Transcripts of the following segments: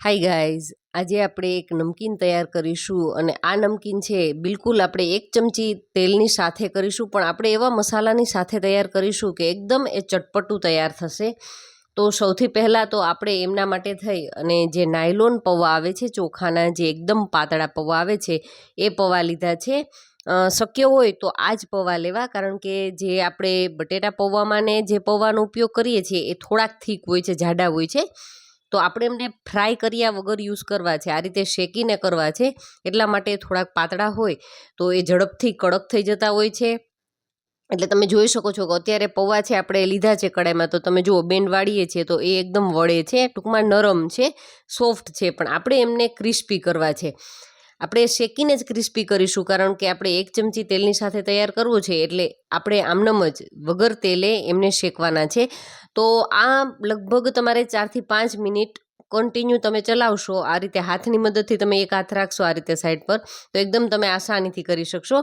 Hi guys આજે આપણે એક નમકીન તૈયાર કરીશું અને આ નમકીન છે, બિલકુલ આપણે એક ચમચી તેલની સાથે કરીશું, પણ આપણે એવા મસાલાની સાથે તૈયાર કરીશું કે એકદમ એ ચટપટું તૈયાર થશે. તો સૌથી પહેલાં તો આપણે એમના માટે થઈ અને જે નાયલોન પૌવા આવે છે, ચોખાના જે એકદમ પાતળા પૌવા આવે છે, એ પૌવા લીધા છે. શક્ય હોય તો આ જ પૌવા લેવા, કારણ કે જે આપણે બટેટા પૌવામાં ને જે પૌવાનો ઉપયોગ કરીએ છીએ, એ થોડાક થીક હોય છે, જાડા હોય છે. તો આપણે એમને ફ્રાય કર્યા વગર યુઝ કરવા છે. આ રીતે શેકીને કરવા છે. એટલા માટે થોડાક પાતળા હોય તો એ ઝડપથી કડક થઈ જતા હોય છે. એટલે તમે જોઈ શકો છો કે અત્યારે પૌવા છે, આપણે લીધા છે કડાઈમાં તો તમે જુઓ બેન્ડ વાળીએ છીએ તો એ એકદમ વળે છે, ટૂંકમાં નરમ છે, સોફ્ટ છે. પણ આપણે એમને ક્રિસ્પી કરવા છે. આપણે શેકીને જ ક્રિસ્પી કરીશું, કારણ કે આપણે એક ચમચી તેલની સાથે તૈયાર કરવું છે, એટલે આપણે આમનમ જ વગર તેલે એમને શેકવાના છે. તો આ લગભગ તમારે ચારથી પાંચ મિનિટ કન્ટિન્યુ તમે ચલાવશો, આ રીતે હાથની મદદથી તમે એક હાથ રાખશો, આ રીતે સાઈડ પર. તો એકદમ તમે આસાનીથી કરી શકશો.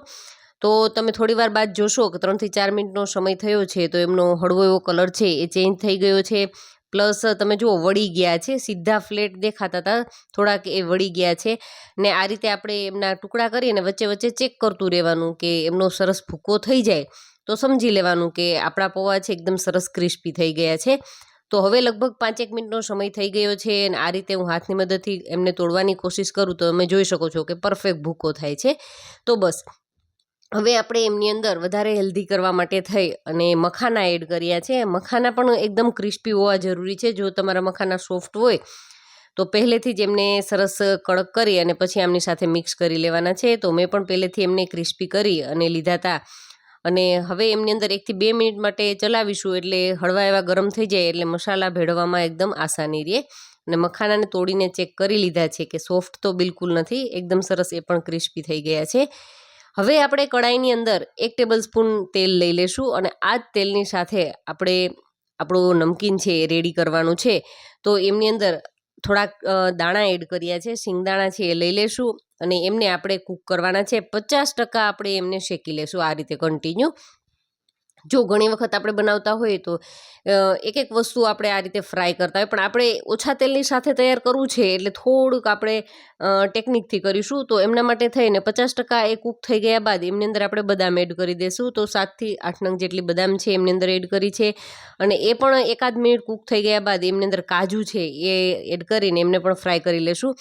તો તમે થોડી વાર બાદ જોશો કે ત્રણથી ચાર મિનિટનો સમય થયો છે, તો એમનો હળવો એવો કલર છે, એ ચેન્જ થઈ ગયો છે. પ્લસ તમે જુઓ, વળી ગયા છે. સીધા ફ્લેટ દેખાતા હતા થોડાક એ વળી ગયા છે. ને આ રીતે આપણે એમના ટુકડા કરીને વચ્ચે વચ્ચે ચેક કરતું રહેવાનું કે એમનો સરસ ભૂકો થઈ જાય તો સમજી લેવાનું કે આપણા પૌવા છે એકદમ સરસ ક્રિસ્પી થઈ ગયા છે. તો હવે લગભગ પાંચેક મિનિટનો સમય થઈ ગયો છે અને આ રીતે હું હાથની મદદથી એમને તોડવાની કોશિશ કરું તો તમે જોઈ શકો છો કે પરફેક્ટ ભૂકો થાય છે. તો બસ હવે આપણે એમની અંદર વધારે હેલ્ધી કરવા માટે થઈ અને મખાના એડ કર્યા છે. મખાના પણ એકદમ ક્રિસ્પી હોવા જરૂરી છે. જો તમારા મખાના સોફ્ટ હોય, તો પહેલેથી જ એમને સરસ કડક કરી અને પછી આમની સાથે મિક્સ કરી લેવાના છે. તો મેં પણ પહેલેથી એમને ક્રિસ્પી કરી અને લીધા હતા અને હવે એમની અંદર એકથી બે મિનિટ માટે ચલાવીશું એટલે હળવા એવા ગરમ થઈ જાય એટલે મસાલા ભેળવવામાં એકદમ આસાની રહે. અને મખાનાને તોડીને ચેક કરી લીધા છે કે સોફ્ટ તો બિલકુલ નથી, એકદમ સરસ એ પણ ક્રિસ્પી થઈ ગયા છે. હવે આપણે કડાઈની અંદર એક ટેબલ સ્પૂન તેલ લઈ લેશું અને આ જ તેલની સાથે આપણે આપણું નમકીન છે એ રેડી કરવાનું છે. તો એમની અંદર થોડાક દાણા એડ કર્યા છે સિંગદાણા છે એ લઈ લેશું અને એમને આપણે કૂક કરવાના છે. પચાસ ટકા આપણે એમને શેકી લેશું આ રીતે કન્ટિન્યુ જો ઘણી વખત આપણે બનાવતા હોઈએ તો એક એક વસ્તુ આપણે આ રીતે ફ્રાય કરતા હોય. પણ આપણે ઓછા તેલની સાથે તૈયાર કરવું છે એટલે થોડુંક આપણે ટેકનિકથી કરીશું તો એમના માટે થઈને પચાસ ટકા એ કૂક થઈ ગયા બાદ એમની અંદર આપણે બદામ એડ કરી દઈશું તો સાતથી આઠ નંગ જેટલી બદામ છે એમની અંદર એડ કરી છે. અને એ પણ એકાદ મિનિટ કૂક થઈ ગયા બાદ એમની અંદર કાજુ છે એ એડ કરીને એમને પણ ફ્રાય કરી લેશું.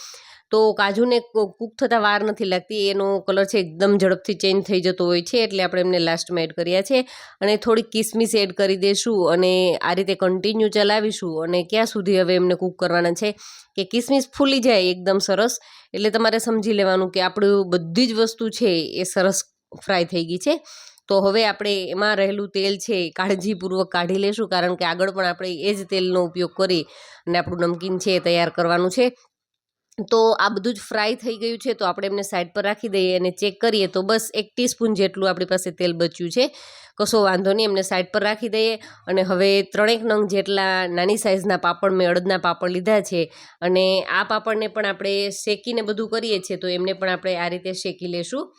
તો કાજુને કૂક થતાં વાર નથી લાગતી. એનો કલર છે એકદમ ઝડપથી ચેન્જ થઈ જતો હોય છે, એટલે આપણે એમને લાસ્ટમાં એડ કર્યા છે. અને થોડી કિસમિસ એડ કરી દઈશું અને આ રીતે કન્ટિન્યુ ચલાવીશું અને ક્યાં સુધી હવે એમને કૂક કરવાના છે કે કિસમિસ ફૂલી જાય એકદમ સરસ. એટલે તમારે સમજી લેવાનું કે આપણું બધી જ વસ્તુ છે એ સરસ ફ્રાય થઈ ગઈ છે. તો હવે આપણે એમાં રહેલું તેલ છે કાળજીપૂર્વક કાઢી લેશું કારણ કે આગળ પણ આપણે એ જ તેલનો ઉપયોગ કરી અને આપણું નમકીન છે તૈયાર કરવાનું છે. તો આ બધું જ ફ્રાય થઈ ગયું છે, તો આપણે એમને સાઈડ પર રાખી દઈએ અને ચેક કરીએ. તો બસ એક ટીસ્પૂન જેટલું આપણી પાસે તેલ બચ્યું છે. કશો વાંધો નહીં, એમને સાઈડ પર રાખી દઈએ. અને હવે ત્રણેક નંગ જેટલા નાની સાઇઝના પાપડ મેં અડદના પાપડ લીધા છે. અને આ પાપડને પણ આપણે શેકીને બધું કરીએ છીએ, તો એમને પણ આપણે આ રીતે શેકી લેશું.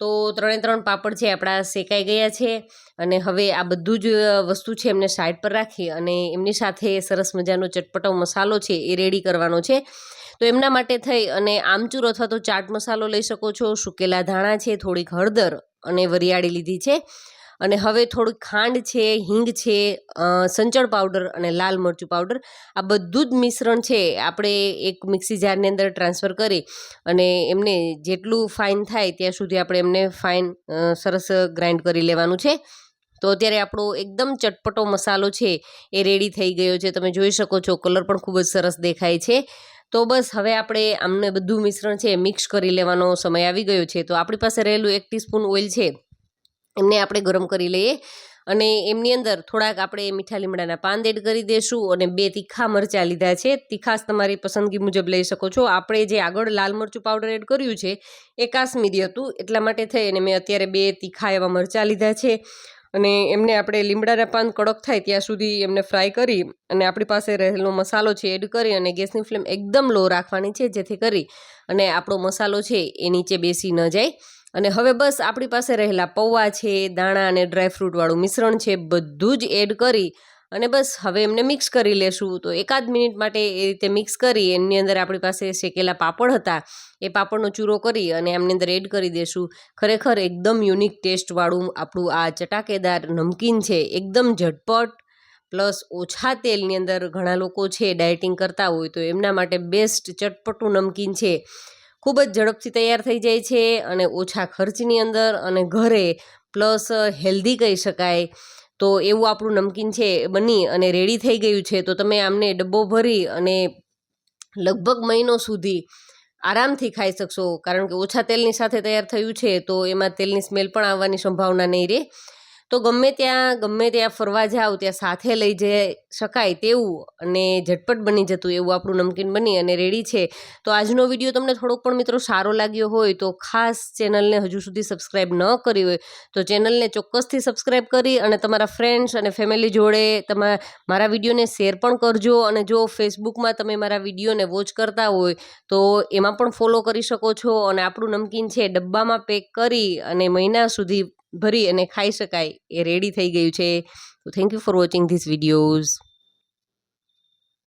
તો ત્રણે ત્રણ પાપડ છે આપણા શેકાઈ ગયા છે અને હવે આ બધું જ વસ્તુ છે એમને સાઈડ પર રાખી અને એમની સાથે સરસ મજાનો ચટપટો મસાલો છે એ રેડી કરવાનો છે. તો એમના માટે થઈ અને આમચૂર અથવા તો ચાટ મસાલો લઈ શકો છો, સુકેલા ધાણા છે, થોડીક હળદર અને વરિયાળી લીધી છે. અને હવે થોડુંક ખાંડ છે, હિંગ છે સંચળ પાવડર અને લાલ મરચું પાવડર. આ બધું જ મિશ્રણ છે આપણે એક મિક્સી જારની અંદર ટ્રાન્સફર કરી અને એમને જેટલું ફાઇન થાય ત્યાં સુધી આપણે એમને ફાઇન સરસ ગ્રાઇન્ડ કરી લેવાનું છે. તો અત્યારે આપણો એકદમ ચટપટો મસાલો છે એ રેડી થઈ ગયો છે. તમે જોઈ શકો છો કલર પણ ખૂબ જ સરસ દેખાય છે. તો બસ હવે આપણે આમને બધું મિશ્રણ છે મિક્સ કરી લેવાનો સમય આવી ગયો છે. તો આપણી પાસે રહેલું એક ટીસ્પૂન ઓઇલ છે. એમને આપણે ગરમ કરી લઈએ અને એમની અંદર થોડાક આપણે મીઠા લીમડાના પાન એડ કરી દઈશું અને બે તીખા મરચાં લીધા છે. તીખાસ તમારી પસંદગી મુજબ લઈ શકો છો. આપણે જે આગળ લાલ મરચું પાવડર એડ કર્યું છે એ કાશ્મીરી હતું. એટલા માટે થઈ અને મેં અત્યારે બે તીખા એવા મરચાં લીધા છે. અને એમને આપણે લીમડાના પાન કડક થાય ત્યાં સુધી એમને ફ્રાય કરી અને આપણી પાસે રહેલો મસાલો છે એડ કરી અને ગેસની ફ્લેમ એકદમ લો રાખવાની છે જેથી કરી અને આપણો મસાલો છે એ નીચે બેસી ન જાય. અને હવે બસ આપણી પાસે રહેલા પૌવા છે, દાણા અને ડ્રાયફ્રૂટવાળું મિશ્રણ છે, બધું જ એડ કરી અને બસ હવે એમને મિક્સ કરી લેશું. તો એકાદ મિનિટ માટે એ રીતે મિક્સ કરી, એની અંદર આપણી પાસે શેકેલા પાપડ હતા, એ પાપડનો ચૂરો કરી અને એમની અંદર એડ કરી દેશું. ખરેખર એકદમ યુનિક ટેસ્ટવાળું આપણું આ ચટાકેદાર નમકીન છે, એકદમ ઝટપટ પ્લસ ઓછા તેલની અંદર ઘણા લોકો છે ડાયટિંગ કરતા હોય તો એમના માટે બેસ્ટ ચટપટું નમકીન છે. ખૂબ જ ઝડપથી તૈયાર થઈ જાય છે અને ઓછા ખર્ચની અંદર અને ઘરે પ્લસ હેલ્ધી કહી શકાય. તો એવું આપણું નમકીન છે બની અને રેડી થઈ ગયું છે. તો તમે આમને ડબ્બો ભરી અને લગભગ મહિનો સુધી આરામથી ખાઈ શકશો. કારણ કે ઓછા તેલની સાથે તૈયાર થયું છે તો એમાં તેલની સ્મેલ પણ આવવાની સંભાવના નહીં રહે. તો ગમે ત્યાં ગમે ત્યાં ફરવા જાઓ ત્યાં સાથે લઈ જઈ શકાય તેવું અને ઝટપટ બની જતું એવું આપણું નમકીન બની અને રેડી છે. તો આજનો વીડિયો તમને થોડોક પણ મિત્રો સારો લાગ્યો હોય તો ખાસ ચેનલને હજુ સુધી સબસ્ક્રાઈબ ન કરી હોય તો ચેનલને ચોક્કસથી સબસ્ક્રાઈબ કરી અને તમારા ફ્રેન્ડ્સ અને ફેમિલી જોડે તમે, મારા વિડીયોને શેર પણ કરજો અને જો ફેસબુકમાં તમે મારા વિડીયોને વોચ કરતા હોય તો એમાં પણ ફોલો કરી શકો છો અને આપણું નમકીન છે ડબ્બામાં પેક કરી અને મહિના સુધી ભરી અને ખાઈ શકાય એ રેડી થઈ ગયું છે. તો thank you for watching this videos